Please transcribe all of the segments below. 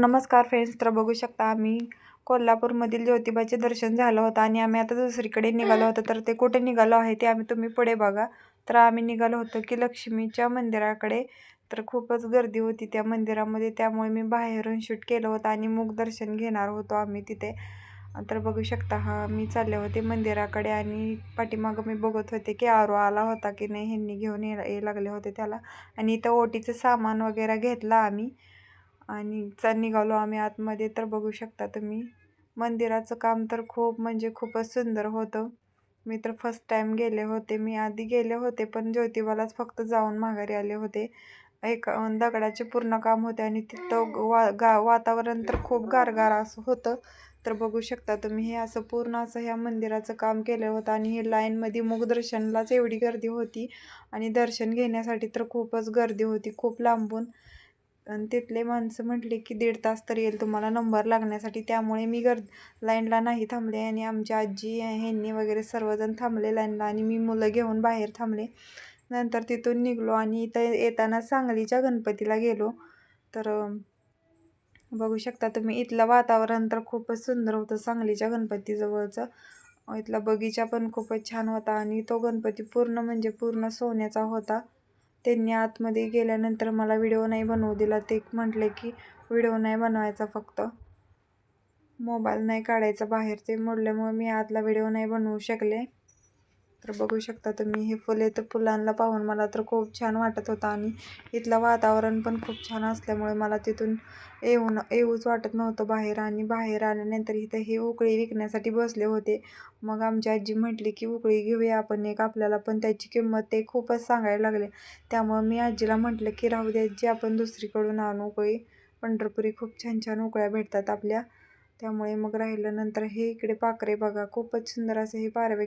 नमस्कार फ्रेंड्स तर बघू शकता आम्ही कोल्हापूरमधील ज्योतिबाचे दर्शन झालं होतं आणि आम्ही आता दुसरीकडे निघालो होतो. तर ते कुठे निघालो आहे ते आम्ही तुम्ही पुढे बघा. तर आम्ही निघालो होतो की लक्ष्मीच्या मंदिराकडे. तर खूपच गर्दी होती त्या मंदिरामध्ये त्यामुळे मी बाहेरून शूट केलं होतं आणि मुख दर्शन घेणार होतो आम्ही तिथे. तर बघू शकता हा मी चालले होते मंदिराकडे आणि पाठीमागं मी बघत होते की आरो आला होता की नाही ह्यांनी घेऊन ये लागले होते त्याला. आणि इथं ओटीचं सामान वगैरे घेतलं आम्ही. आणि चा निघालो आम्ही आतमध्ये तर बघू शकता तुम्ही मंदिराचं काम तर खूप म्हणजे खूपच सुंदर होतं. मी तर फर्स्ट टाईम गेले होते. मी आधी गेले होते पण ज्योतिबालाच फक्त जाऊन माघारी आले होते. एक दगडाचे पूर्ण काम होते आणि तिथं वा गा वातावरण तर खूप गारगार असं होतं. तर बघू शकता तुम्ही हे असं पूर्ण असं ह्या मंदिराचं काम केलं होतं आणि हे लाईनमध्ये मुखदर्शनलाच एवढी गर्दी होती. आणि दर्शन घेण्यासाठी तर खूपच गर्दी होती खूप लांबून. आणि तिथले माणसं म्हटले की दीड तास तर येईल तुम्हाला नंबर लागण्यासाठी. त्यामुळे मी गर लाईनला नाही थांबले आणि आमच्या आजी ह्यांनी वगैरे सर्वजण थांबले लाईनला आणि मी मुलं घेऊन बाहेर थांबले. नंतर तिथून निघलो आणि इथं येताना सांगलीच्या गणपतीला गेलो. तर बघू शकता तुम्ही इथलं वातावरण तर खूपच सुंदर होतं सांगलीच्या गणपतीजवळचं. इथला बगीचा पण खूपच छान होता आणि तो गणपती पूर्ण म्हणजे पूर्ण सोन्याचा होता. त्यांनी आतमध्ये गेल्यानंतर मला व्हिडिओ नाही बनवू दिला. ते म्हटले की व्हिडिओ नाही बनवायचा फक्त. मोबाईल नाही काढायचा बाहेर. ते मोडल्यामुळे मी आतला व्हिडिओ नाही बनवू शकले. तर बघू शकता तुम्ही हे फुले तर फुलांना पाहून मला तर खूप छान वाटत होतं. आणि इथलं वातावरण पण खूप छान असल्यामुळे मला तिथून येऊन येऊच वाटत नव्हतं बाहेर. आणि बाहेर आल्यानंतर इथं हे उकळी विकण्यासाठी बसले होते. मग आमची आजी म्हटली की उकळी घेऊया आपण एक आपल्याला पण त्याची किंमत ते खूपच सांगायला लागले. त्यामुळं मी आजीला म्हटलं की राहू दे जी आपण दुसरीकडून आणू उकळी. पंढरपुरी खूप छान छान उकळ्या भेटतात आपल्या. त्यामुळे मग राहिलं नंतर हे इकडे पाखरे बघा खूपच सुंदर असं हे पारवे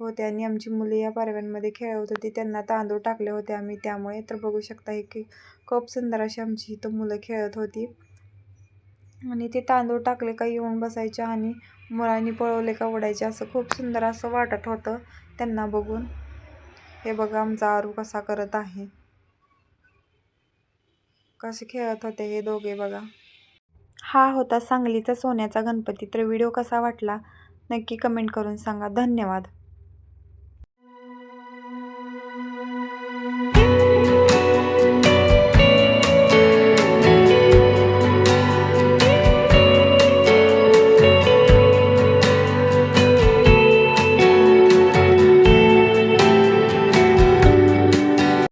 होते आणि आमची मुले या पारव्यांमध्ये खेळत होती. त्यांना तांदूळ टाकले होते आम्ही. त्यामुळे तर बघू शकता हे की खूप सुंदर अशी आमची इथं मुलं खेळत होती. आणि ते तांदूळ टाकले का येऊन बसायचे आणि मुलांनी पळवले का उडायचे असं खूप सुंदर असं वाटत होतं त्यांना बघून. हे बघा आमचा आरू कसा करत आहे. कसे खेळत होते हे दोघे बघा. हा होता सांगलीचा सोन्याचा गणपती. तर व्हिडिओ कसा वाटला नक्की कमेंट करून सांगा. धन्यवाद.